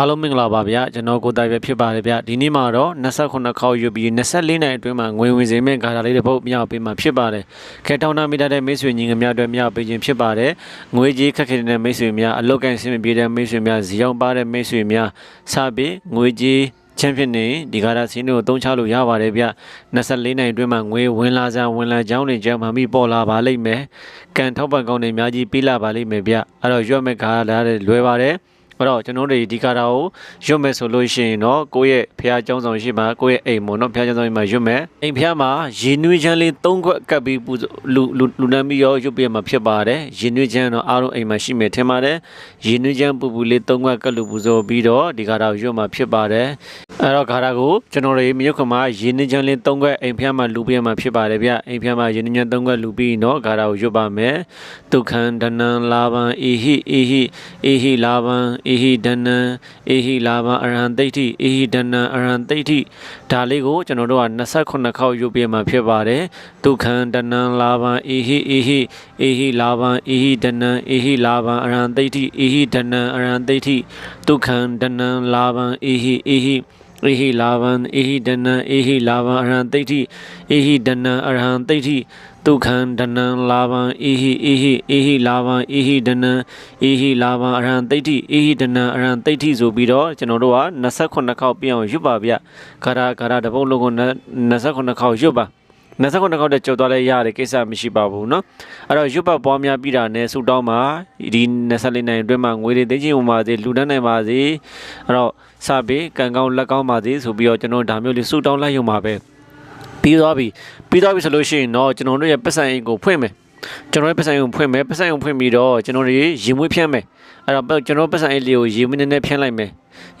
အားလုံးမင်္ဂလာပါဗျာကျွန်တော်ကိုတိုင်ပဲဖြစ်ပါတယ်ဗျာဒီနေ့မှာတော့28ခေါက်ယူပြီး24နိုင်အတွင်းမှာငွေဝင်စေမဲ့ဂါထာလေးတစ်ပုဒ်မြောက်ပေးမှာဖြစ်ပါတယ်ခဲထောင်းနာမိတာတဲ့မိတ်ဆွေညီငယ်များအတွက်မြောက်ပေးခြင်းဖြစ်ပါတယ်ငွေကြီးခက်ခဲတဲ့မိတ်ဆွေများအလုတ်ကန်ဆင်းမပြေတဲ့မိတ်ဆွေများဇီအောင်ပါတဲ့မိတ်ဆွေများစပြီးငွေကြီးချမ်းဖြစ်နေဒီကားရာစင်းတို့သုံးချလို့ရပါတယ်ဗျ24နိုင်အတွင်းမှာငွေဝင်လာစားဝင်လာကြောင်းတွေကြောင်းမှမိပေါ်လာပါလိမ့်မယ်ကန်ထောက်ပံ့ကောင်းတွေအများကြီးပေးလာပါလိမ့်မယ်ဗျအဲ့တော့ရွက်မဲ့ကားလာတဲ့လွယ်ပါတယ် အဲ့တော့ကျွန်တော်တို့ဒီကာတာကိုရွတ်မယ်ဆိုလို့ရှိရင်တော့ကိုယ့်ရဲ့ဖះเจ้าဆောင်ရှိမှာကိုယ့်ရဲ့အိမ်ပေါ့နော်ဖះเจ้าဆောင်ရှိမှာရွတ်မယ်အိမ်ဖះမှာရေနွေးချမ်းလေး၃ခွက်ကပ်ပြီးပူဇော်လူလူလူနမ်းပြီးရောရွတ်ပြမှာဖြစ်ပါတယ်ရေနွေးချမ်းတော့အားလုံးအိမ်မှာရှိမယ်ထင်ပါတယ်ရေနွေးချမ်းပူပူလေး၃ခွက်ကပ်လူပူဇော်ပြီးတော့ဒီကာတာကိုရွတ်မှာဖြစ်ပါတယ် အဲ့တော့ကာတာကိုကျွန်တော်တို့မြို့ခမှာရေနွေးချမ်းလေး၃ခွက်အိမ်ဖះမှာလူပြမှာဖြစ်ပါတယ်ဗျအိမ်ဖះမှာရေနွေးချမ်း၃ခွက်လူပြီးတော့ကာတာကိုရွတ်ပါမယ်ဒုက္ခံဒနံလာဘံအေဟိအေဟိအေဟိလာဘံအေဟိဒနံအေဟိလာဘအရဟံတိဋ္ဌိအေဟိဒနံအရဟံတိဋ္ဌိဒါလေးကိုကျွန်တော်တို့က28ခေါက်ယူပြမှာဖြစ်ပါတယ်ဒုက္ခံဒနံလာဘအေဟိအေဟိအေဟိလာဘအေဟိဒနံအေဟိလာဘအရဟံတိဋ္ဌိအေဟိဒနံအရဟံတိဋ္ဌိဒုက္ခံဒနံလာဘအေဟိအေဟိ အေဟိလာဘံအေဟိဒနံအေဟိလာဘအရဟံတိဋ္ဌိအေဟိဒနံအရဟံတိဋ္ဌိဒုက္ခံဒနံလာဘံအေဟိအေဟိအေဟိလာဘံအေဟိဒနံအေဟိလာဘံအရဟံတိဋ္ဌိအေဟိဒနံအရဟံတိဋ္ဌိဆိုပြီးတော့ကျွန်တော်တို့က28ခေါက်ပြအောင်ရွတ်ပါဗျခါရခါရတပုတ်လုံးကို28ခေါက်ရွတ်ပါ 29ခေါက်တဲ့ကြော်သွားလဲရတယ်ကိစ္စမရှိပါဘူးเนาะအဲ့တော့ရွတ်ပတ်ပွားများပြီးတာနဲ့ဆူတောင်းမှာဒီ24နိုင်အတွင်းမှာငွေတွေသိချင်းဝင်ပါစေလူတန်းနိုင်ပါစေအဲ့တော့စပေးကံကောင်းလက်ကောင်းပါစေဆိုပြီးတော့ကျွန်တော်ဒါမျိုးလေးဆူတောင်းလိုက်ရုံပါပဲပြီးသွားပြီပြီးသွားပြီဆိုလို့ရှိရင်တော့ကျွန်တော်တို့ရဲ့ပတ်စံအိမ်ကိုဖွင့်မယ် ကျွန်တော်ရဲ့ပတ်စံရုံဖွင့်မယ်ပတ်စံရုံဖွင့်ပြီးတော့ကျွန်တော်တွေရေမွေးဖြန်းမယ်အဲ့တော့ကျွန်တော်ပတ်စံအိတ်လေးကိုရေမွေးနည်းနည်းဖြန်းလိုက်မယ်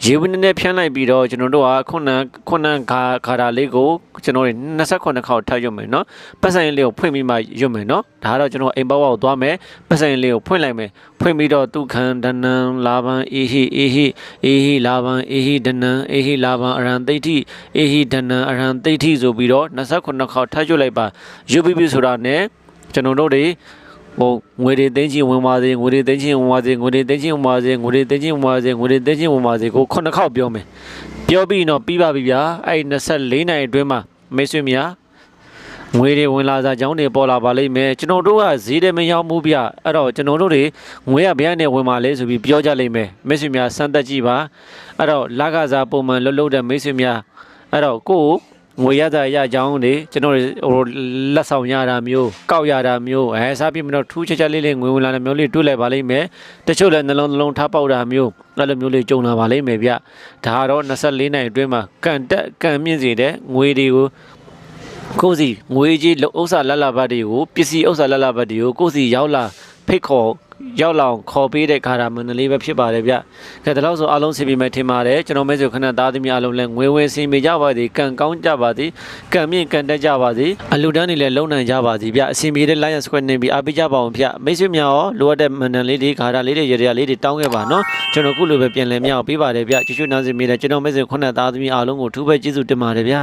ရေမွေးနည်းနည်းဖြန်းလိုက်ပြီးတော့ကျွန်တော်တို့ကခုနခုနဂါဂါတာလေးကိုကျွန်တော်တွေ28ခေါက်ထပ်ရွတ်မယ်နော်ပတ်စံအိတ်လေးကိုဖွင့်ပြီးမှရွတ်မယ်နော်ဒါကတော့ကျွန်တော်အိမ်ဘဝကိုသွားမယ်ပတ်စံအိတ်လေးကိုဖွင့်လိုက်မယ်ဖွင့်ပြီးတော့ဒုက္ခံဒနံလာဘံအေဟိအေဟိအေဟိလာဘံအေဟိဒနံအေဟိလာဘံအရံသိဋ္ဌိအေဟိဒနံအရံသိဋ္ဌိဆိုပြီးတော့28ခေါက်ထပ်ရွတ်လိုက်ပါရွတ်ပြီးပြီဆိုတာ ਨੇ ကျွန်တော်တို့တွေဟိုငွေတွေသိချင်းဝင်ပါစေငွေတွေသိချင်းဝင်ပါစေငွေတွေသိချင်းဝင်ပါစေငွေတွေသိချင်းဝင်ပါစေငွေတွေသိချင်းဝင်ပါစေကိုခုနှစ်ခေါက်ပြောမယ်ပြောပြီးတော့ပြီးပါပြီဗျာအဲ့24နိုင်အတွင်းမှာမိတ်ဆွေများငွေတွေဝင်လာစားကြောင်းတွေပေါ်လာပါလိမ့်မယ်ကျွန်တော်တို့ကဈေးတွေမရောက်ဘူးဗျအဲ့တော့ကျွန်တော်တို့တွေငွေကဘယ်ကနေဝင်มาလဲဆိုပြီးပြောကြလိမ့်မယ်မိတ်ဆွေများစမ်းသက်ကြည့်ပါအဲ့တော့လကစားပုံမှန်လှုပ်လှုပ်တဲ့မိတ်ဆွေများအဲ့တော့ကိုယ် ငွေရတာရကြောင်းတွေကျွန်တော်ဟိုလက်ဆောင်ရတာမျိုးကောက်ရတာမျိုးအဲစားပြမတော့ထူးခြားခြားလေးလေးငွေဝင်လာတဲ့မျိုးလေးတွေ့လိုက်ပါလိမ့်မယ်တချို့လည်းနှလုံးနှလုံးထားပေါက်တာမျိုးအဲ့လိုမျိုးလေးကြုံလာပါလိမ့်မယ်ဗျဒါကတော့24နိုင်အတွင်းမှာကန်တက်ကန်မြင့်စေတဲ့ငွေတွေကိုကိုယ်စီငွေကြီးဥစ္စာလက်လာဘတ်တွေကိုပစ္စည်းဥစ္စာလက်လာဘတ်တွေကိုကိုယ်စီရောက်လာဖိတ်ခေါ် ရောက်လောင်ခေါ်ပေးတဲ့ခါရမန္တလေးပဲဖြစ်ပါတယ်ဗျ။ခဲဒါလို့ဆိုအားလုံးဆင်ပြေမယ်ထင်ပါတယ်ကျွန်တော်မဲဆိုခဏသားသမီးအားလုံးလည်းငွေဝဲဆင်ပြေကြပါသည်ကံကောင်းကြပါသည်ကံမြင့်ကံတက်ကြပါသည်အလူတန်းတွေလည်းလုံနိုင်ကြပါသည်ဗျအဆင်ပြေတဲ့ Lion Square နေပြီးအားပေးကြပါအောင်ဗျမိတ်ဆွေများရောလိုအပ်တဲ့မန္တလေးတွေခါရလေးတွေရေရလေးတွေတောင်းခဲ့ပါနော်ကျွန်တော်ခုလိုပဲပြန်လည်မြောက်ပေးပါတယ်ဗျချွချွနားစင်မိတယ်ကျွန်တော်မဲဆိုခဏသားသမီးအားလုံးကိုထူးပဲကျေးဇူးတင်ပါတယ်ဗျ